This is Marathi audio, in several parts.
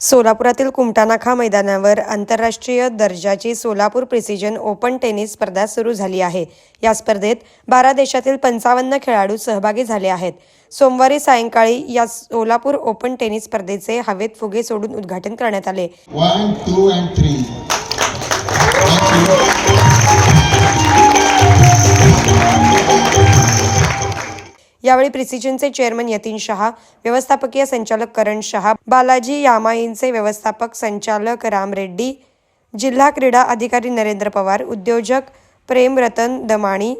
सोलापुरातील कुमटानाखा मैदानावर आंतरराष्ट्रीय दर्जाची सोलापूर प्रिसिजन ओपन टेनिस स्पर्धा सुरू झाली आहे या स्पर्धेत बारा देशातील पंचावन्न खेळाडू सहभागी झाले आहेत सोमवारी सायंकाळी या सोलापूर ओपन टेनिस स्पर्धेचे हवेत फुगे सोडून उद्घाटन करण्यात आले One, two, and three. Thank you. यावेळी प्रिसिजनचे चेअरमन यतीन शहा व्यवस्थापकीय संचालक करण शहा बालाजी यामाईंचे व्यवस्थापक संचालक राम रेड्डी जिल्हा क्रीडा अधिकारी नरेंद्र पवार उद्योजक प्रेम रतन दमाणी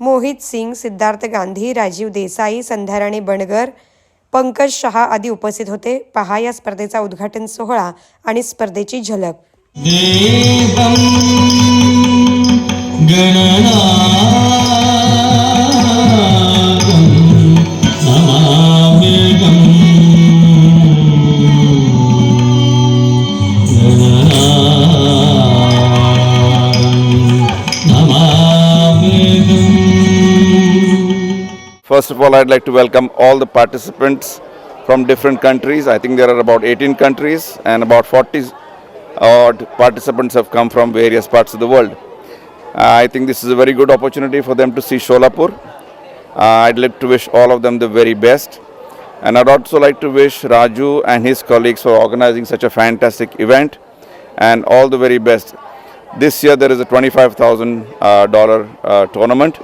मोहित सिंग सिद्धार्थ गांधी राजीव देसाई संध्याराणी बणगर पंकज शहा आदी उपस्थित होते. पहा या स्पर्धेचा उद्घाटन सोहळा आणि स्पर्धेची झलक. देवं First of all, I'd like to welcome all the participants from different countries. I think there are about 18 countries and about 40 odd participants have come from various parts of the world. Uh, I think this is a very good opportunity for them to see Sholapur. Uh, I'd like to wish all of them the very best. And I'd also like to wish Raju and his colleagues for organizing such a fantastic event and all the very best. This year there is a $25,000 uh, uh, tournament.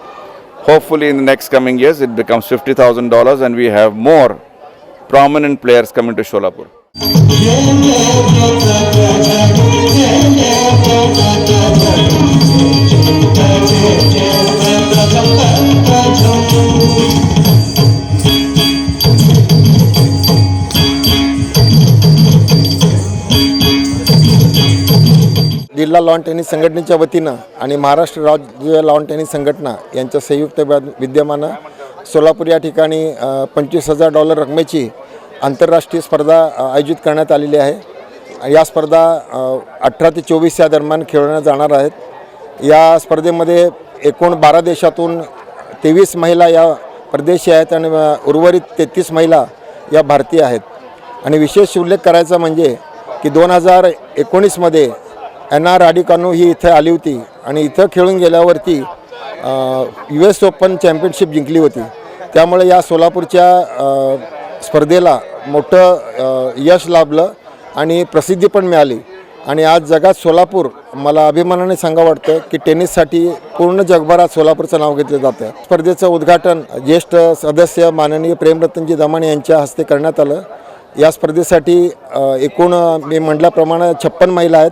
Hopefully, in the next coming years, it becomes $50,000 and we have more prominent players coming to Sholapur. जिल्हा लॉन टेनिस संघटनेच्या वतीनं आणि महाराष्ट्र राज्य लॉन टेनिस संघटना यांच्या संयुक्त विद्यमानं सोलापूर या ठिकाणी पंचवीस हजार डॉलर रकमेची आंतरराष्ट्रीय स्पर्धा आयोजित करण्यात आलेली आहे. या स्पर्धा अठरा ते चोवीस या दरम्यान खेळवण्यात जाणार आहेत. या स्पर्धेमध्ये एकूण बारा देशातून तेवीस महिला या परदेशी आहेत आणि उर्वरित तेहतीस महिला या भारतीय आहेत. आणि विशेष उल्लेख करायचा म्हणजे की दोन हजार एकोणीसमध्ये एन आर राडिकानू ही इथं आली होती आणि इथं खेळून गेल्यावरती यू एस ओपन चॅम्पियनशिप जिंकली होती. त्यामुळे या सोलापूरच्या स्पर्धेला मोठं यश लाभलं आणि प्रसिद्धी पण मिळाली. आणि आज जगात सोलापूर मला अभिमानाने सांगा वाटतं की टेनिससाठी पूर्ण जगभरात सोलापूरचं नाव घेतलं जातं. स्पर्धेचं उद्घाटन ज्येष्ठ सदस्य माननीय प्रेमरतनजी दमाणे यांच्या हस्ते करण्यात आलं. या स्पर्धेसाठी एकूण मी म्हटल्याप्रमाणे छप्पन महिला आहेत.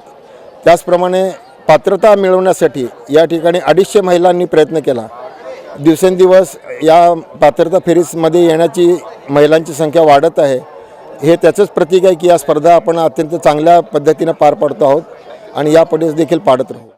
त्याचप्रमाणे पात्रता मिळवण्यासाठी या ठिकाणी अडीचशे महिलांनी प्रयत्न केला. दिवसेंदिवस या पात्रता फेरीजमध्ये येण्याची महिलांची संख्या वाढत आहे. हे त्याचंच प्रतीक आहे की या स्पर्धा आपण अत्यंत चांगल्या पद्धतीनं पार पाडतो आहोत आणि यापुढेच देखील पाडत राहू.